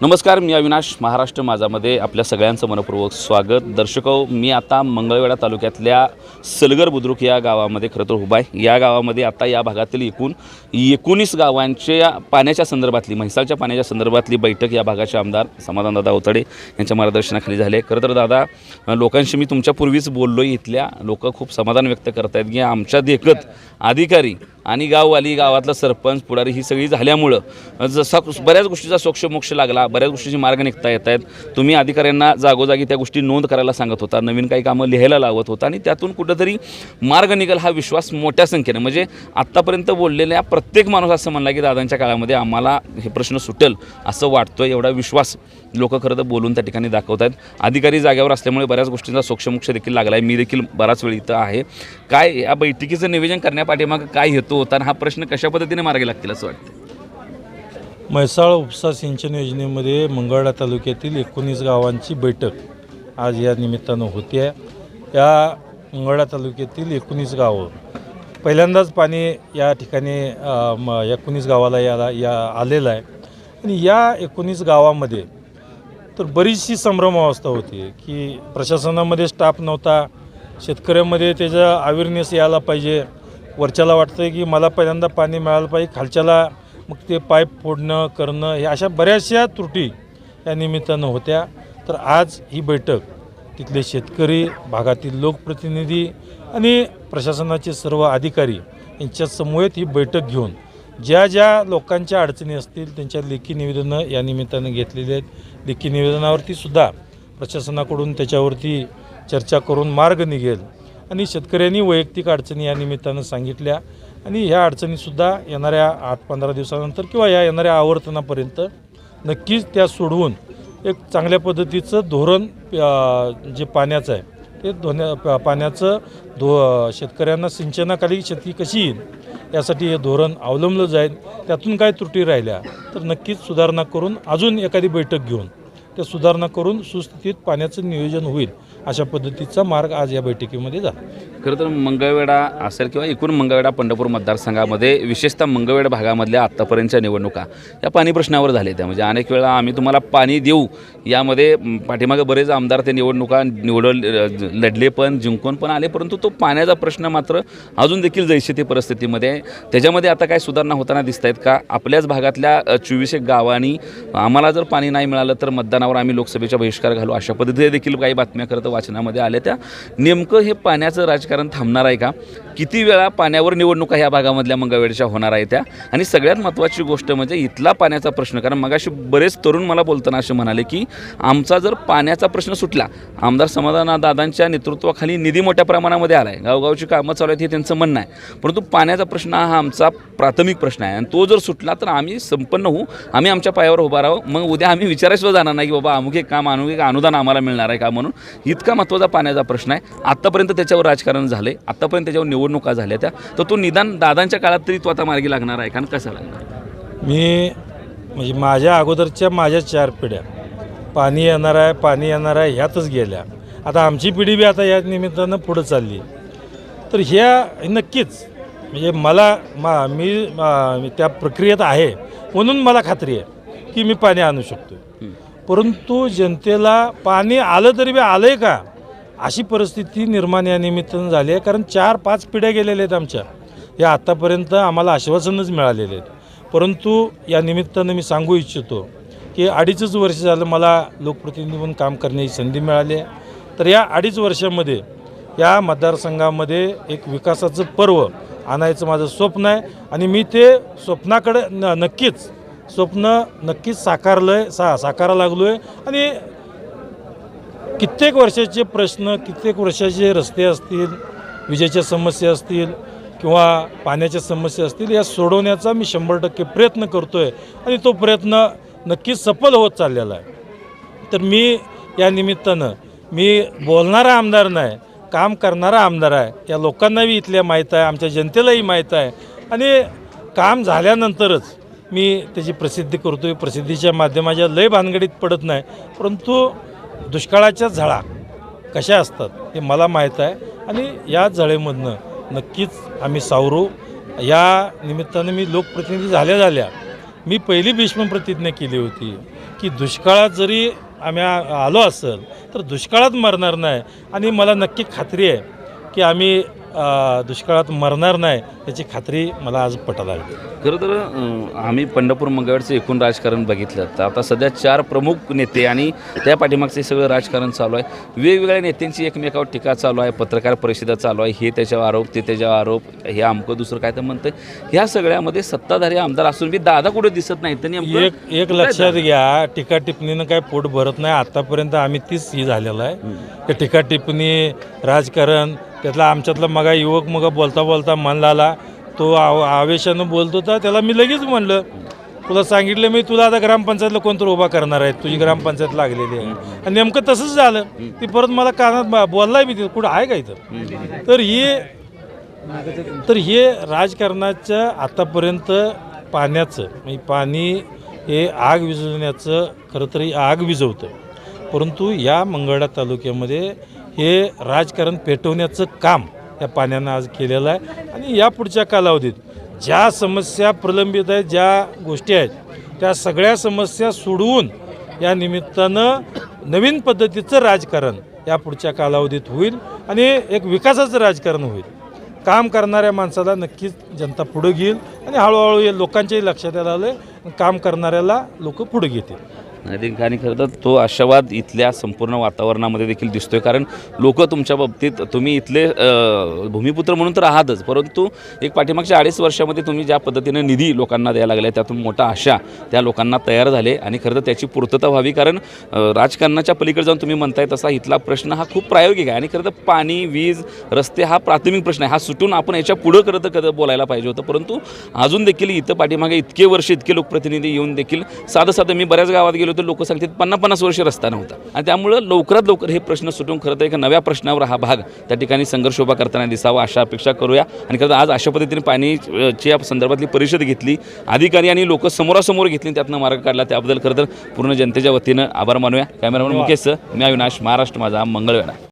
नमस्कार मी अविनाश महाराष्ट्र माझामध्ये आपल्या सगळ्यांचं मनपूर्वक स्वागत. दर्शको मी आता मंगळवेढा तालुक्यातल्या सलगर बुद्रुक या गावामध्ये खरं तर उभा आहे. या गावामध्ये आता या भागातील एकूण एकोणीस गावांच्या पाण्याच्या संदर्भातली म्हैसाळच्या पाण्याच्या संदर्भातली बैठक या भागाचे आमदार समाधानदादा ओतडे यांच्या मार्गदर्शनाखाली झाले खरं तर दादा लोकांशी मी तुमच्यापूर्वीच बोललो इथल्या लोक खूप समाधान व्यक्त करत आहेत की आमच्या देखत अधिकारी आणि गाववाली गावातला सरपंच पुढारी ही सगळी झाल्यामुळं जसा बऱ्याच गोष्टीचा सोक्षमोक्ष लागला. बऱ्याच गोष्टीचे मार्ग निघता येत आहेत. तुम्ही अधिकाऱ्यांना जागोजागी त्या गोष्टी नोंद करायला सांगत होता. नवीन काही कामं लिहायला लावत होता आणि त्यातून कुठंतरी मार्ग निघेल हा विश्वास मोठ्या संख्येने. म्हणजे आत्तापर्यंत बोललेल्या प्रत्येक माणूस असं म्हणला की दादांच्या काळामध्ये आम्हाला हे प्रश्न सुटेल असं वाटतोय एवढा विश्वास लोक खरं तर बोलून त्या ठिकाणी दाखवत आहेत. अधिकारी जाग्यावर असल्यामुळे बऱ्याच गोष्टींचा सोक्षमोक्ष देखील लागला आहे मी देखील बराच वेळ इथं आहे. काय या बैठकीचं निवेदन करण्यापाठीमागं काय हेतू होता आणि हा प्रश्न कशा पद्धतीने मार्गी लागतील असं वाटतं म्हैसाळ उपसा सिंचन योजनेमध्ये मंगळा तालुक्यातील एकोणीस गावांची बैठक आज या निमित्तानं होती. आहे या मंगळा तालुक्यातील एकोणीस गावं. पहिल्यांदाच पाणी या ठिकाणी म एकोणीस गावाला याला या आलेलं आहे. आणि या एकोणीस गावामध्ये तर बरीचशी संभ्रम अवस्था होती की प्रशासनामध्ये स्टाफ नव्हता. शेतकऱ्यामध्ये त्याचा अवेअरनेस यायला पाहिजे. वरच्याला वाटतं आहे की मला पहिल्यांदा पाणी मिळालं पाहिजे खालच्याला मग ते पाईप फोडणं करणं हे अशा बऱ्याचशा त्रुटी या निमित्तानं होत्या. तर आज ही बैठक तिथले शेतकरी भागातील लोकप्रतिनिधी आणि प्रशासनाचे सर्व अधिकारी यांच्या समवेत ही बैठक घेऊन ज्या ज्या लोकांच्या अडचणी असतील त्यांच्या लेखी निवेदनं या निमित्तानं घेतलेली आहेत. लेखी निवेदनावरती सुद्धा प्रशासनाकडून त्याच्यावरती चर्चा करून मार्ग निघेल. आणि शेतकऱ्यांनी वैयक्तिक अडचणी या निमित्तानं सांगितल्या. आणि ह्या अडचणीसुद्धा येणाऱ्या आठ पंधरा दिवसानंतर किंवा या येणाऱ्या आवर्तनापर्यंत नक्कीच त्या सोडवून एक चांगल्या पद्धतीचं धोरण जे पाण्याचं आहे ते धोण्या प- पाण्याचं धो शेतकऱ्यांना सिंचनाखाली शेती कशी येईल यासाठी हे धोरण अवलंबलं जाईल त्यातून काय त्रुटी राहिल्या तर नक्कीच सुधारणा करून अजून एखादी बैठक घेऊन त्या सुधारणा करून सुस्थितीत पाण्याचं नियोजन होईल अशा पद्धतीचा मार्ग आज या बैठकीमध्ये झाला. खरं तर मंगळवेढा असेल किंवा एकूण मंगळवेढा पंढरपूर मतदारसंघामध्ये विशेषतः मंगळवेढा भागामधल्या आत्तापर्यंतच्या निवडणुका या पाणी प्रश्नावर झाल्या त्या. म्हणजे अनेक वेळा आम्ही तुम्हाला पाणी देऊ यामध्ये पाठीमागे बरेच आमदार ते निवडणुका निवडल लढले पण जिंकून पण आले परंतु तो पाण्याचा प्रश्न मात्र अजून देखील जैसे ते परिस्थितीमध्ये त्याच्यामध्ये आता काय सुधारणा होताना दिसत आहेत का? आपल्याच भागातल्या चोवीस एक गावांनी आम्हाला जर पाणी नाही मिळालं तर मतदान मतदानावर आम्ही लोकसभेचा बहिष्कार घालू अशा पद्धतीने देखील काही बातम्या खरं तर वाचनामध्ये आल्या त्या. नेमकं हे पाण्याचं राजकारण थांबणार आहे का? किती वेळा पाण्यावर निवडणुका ह्या भागामधल्या मंगळवेळच्या होणार आहे त्या? आणि सगळ्यात महत्त्वाची गोष्ट म्हणजे इथला पाण्याचा प्रश्न कारण मगाशी बरेच तरुण मला बोलताना असे म्हणाले की आमचा जर पाण्याचा प्रश्न सुटला आमदार समाधान दादांच्या नेतृत्वाखाली निधी मोठ्या प्रमाणामध्ये आला आहे गावगावची कामं चालू आहेत हे त्यांचं म्हणणं आहे. परंतु पाण्याचा प्रश्न हा आमचा प्राथमिक प्रश्न आहे. आणि तो जर सुटला तर आम्ही संपन्न होऊ. आम्ही आमच्या पायावर उभा राहू. मग उद्या आम्ही विचारायला जाणार नाही की बाबा अमुक एक काम अमुक एक अनुदान आम्हाला मिळणार आहे का म्हणून? इतका महत्त्वाचा पाण्याचा प्रश्न आहे. आत्तापर्यंत त्याच्यावर राजकारण झालं. आहे आत्तापर्यंत त्याच्यावर निवडणुका झाल्या त्या. तर तो निदान दादांच्या काळात तरी तो आता मार्गी लागणार आहे कारण कसा लागणार? मी म्हणजे माझ्या अगोदरच्या माझ्या चार पिढ्या पाणी येणार आहे पाणी येणार आहे ह्यातच गेल्या. आता आमची पिढी बी आता या निमित्तानं पुढं चालली. तर ह्या नक्कीच म्हणजे मला मा मी मा- मी त्या प्रक्रियेत आहे म्हणून मला खात्री आहे की मी पाणी आणू शकतो परंतु जनतेला पाणी आलं तरी बी आलं आहे का? अशी परिस्थिती निर्माण या निमित्तानं झाली आहे. कारण चार पाच पिढ्या गेलेल्या आहेत आमच्या. या आत्तापर्यंत आम्हाला आश्वासनच मिळालेले आहेत. परंतु या निमित्तानं मी सांगू इच्छितो की अडीचच वर्ष झालं मला लोकप्रतिनिधी म्हणून काम करण्याची संधी मिळाली आहे. तर या अडीच वर्षामध्ये या मतदारसंघामध्ये एक विकासाचं पर्व आणायचं माझं स्वप्न आहे. आणि मी ते स्वप्नाकडे न नक्कीच स्वप्न नक्कीच साकारलं आहे सा साकारा लागलो आहे आणि कित्येक वर्षाचे प्रश्न कित्येक वर्षाचे रस्ते असतील विजेच्या समस्या असतील किंवा पाण्याच्या समस्या असतील या सोडवण्याचा मी शंभर टक्के प्रयत्न करतो आहे आणि तो प्रयत्न नक्कीच सफल होत चाललेला आहे. तर मी या निमित्तानं मी बोलणारा आमदार नाही काम करणारा आमदार आहे. या लोकांनाही इथल्या माहीत आहे आमच्या जनतेलाही माहीत आहे. आणि काम झाल्यानंतरच मी त्याची प्रसिद्धी करतो आहे प्रसिद्धीच्या माध्यमाच्या लय भानगडीत पडत नाही. परंतु दुष्काळाच्या झळा कशा असतात हे मला माहीत आहे. आणि या झळेमधनं नक्कीच आम्ही सावरू. या निमित्तानं मी लोकप्रतिनिधी झाल्या झाल्या मी पहिली भीष्म प्रतिज्ञा केली होती की दुष्काळात जरी आम्ही आलो असेल तर दुष्काळात मरणार नाही. आणि मला नक्की खात्री आहे की आम्ही दुष्काळात मरणार नाही याची खात्री मला आज पटायला लागली. खरं तर आम्ही पंढरपूर मंगळवेढचं एकूण राजकारण बघितलं तर आता सध्या चार प्रमुख नेते आणि त्या पाठीमागचे सगळं राजकारण चालू आहे. वेगवेगळ्या नेत्यांची एकमेकावर टीका चालू आहे पत्रकार परिषदा चालू आहे हे त्याच्यावर आरोप ते त्याच्यावर आरोप हे अमकं दुसरं काय तर म्हणतंय. ह्या सगळ्यामध्ये सत्ताधारी आमदार असून बी दादा कुठे दिसत नाहीत तर नेमकं एक एक लक्षात घ्या टीका टिप्पणीनं काय पोट भरत नाही. आतापर्यंत आम्ही तीच ही झालेलं आहे. की टीका टिप्पणी राजकारण त्यातला आमच्यातला मगा युवक मग बोलता बोलता मन लाला. तो आव आवेशानं बोलत होता त्याला मी लगेच म्हणलं तुला सांगितलं मी तुला आता ग्रामपंचायतला कोणतरी उभा करणार आहे? तुझी ग्रामपंचायत लागलेली आहे. आणि नेमकं तसंच झालं. ती परत मला कानात बा- बोललाय मी ते कुठं आहे का इथं? तर हे तर हे राजकारणाच्या आतापर्यंत पाण्याचं म्हणजे पाणी हे आग विझवण्याचं खरं तर आग विझवतं. परंतु या मंगळा तालुक्यामध्ये हे राजकारण पेटवण्याचं काम या पाण्यानं आज केलेलं आहे. आणि या पुढच्या कालावधीत ज्या समस्या प्रलंबित आहेत ज्या गोष्टी आहेत त्या सगळ्या समस्या सोडवून या निमित्तानं नवीन पद्धतीचं राजकारण या पुढच्या कालावधीत होईल आणि एक विकासाचं राजकारण होईल. काम करणाऱ्या माणसाला नक्कीच जनता पुढं घेईल आणि हळूहळू हे लोकांच्याही लक्षात यायला आलं काम करणाऱ्याला लोक पुढं घेतील. नाही आणि खरं तर तो आशावाद इथल्या संपूर्ण वातावरणामध्ये देखील दिसतोय. कारण लोक तुमच्या बाबतीत तुम्ही इथले भूमिपुत्र म्हणून तर आहातच परंतु एक पाठीमागच्या अडीच वर्षामध्ये तुम्ही ज्या पद्धतीने निधी लोकांना द्यायला लागला त्यातून मोठा आशा त्या लोकांना तयार झाले आणि खरं तर त्याची पूर्तता व्हावी. कारण राजकारणाच्या पलीकडे जाऊन तुम्ही म्हणताय तसा इथला प्रश्न हा खूप प्रायोगिक आहे. आणि खरं तर पाणी वीज रस्ते हा प्राथमिक प्रश्न आहे. हा सुटून आपण याच्या पुढं खरं तर कधी बोलायला पाहिजे होतं. परंतु अजून देखील इथं पाठीमागे इतके वर्ष इतके लोकप्रतिनिधी येऊन देखील साधं साधं मी बऱ्याच गावात गेलो तर लोक सांगतात पन्नास पन्नास वर्ष रस्ता नव्हता. आणि त्यामुळं लवकरात लवकर हे प्रश्न सुटून खरं तर एका नव्या प्रश्नावर हा भाग त्या ठिकाणी संघर्ष उभा करताना दिसावा अशा अपेक्षा करूया. आणि खरं आज अशा पद्धतीने पाणीची या संदर्भातली परिषद घेतली. अधिकारी आणि लोक समोरासमोर घेतली त्यातनं मार्ग काढला. त्याबद्दल खरं तर पूर्ण जनतेच्या वतीनं आभार मानूया. कॅमेरामॅन मुकेश मी अविनाश. महाराष्ट्र माझा मंगळवेळा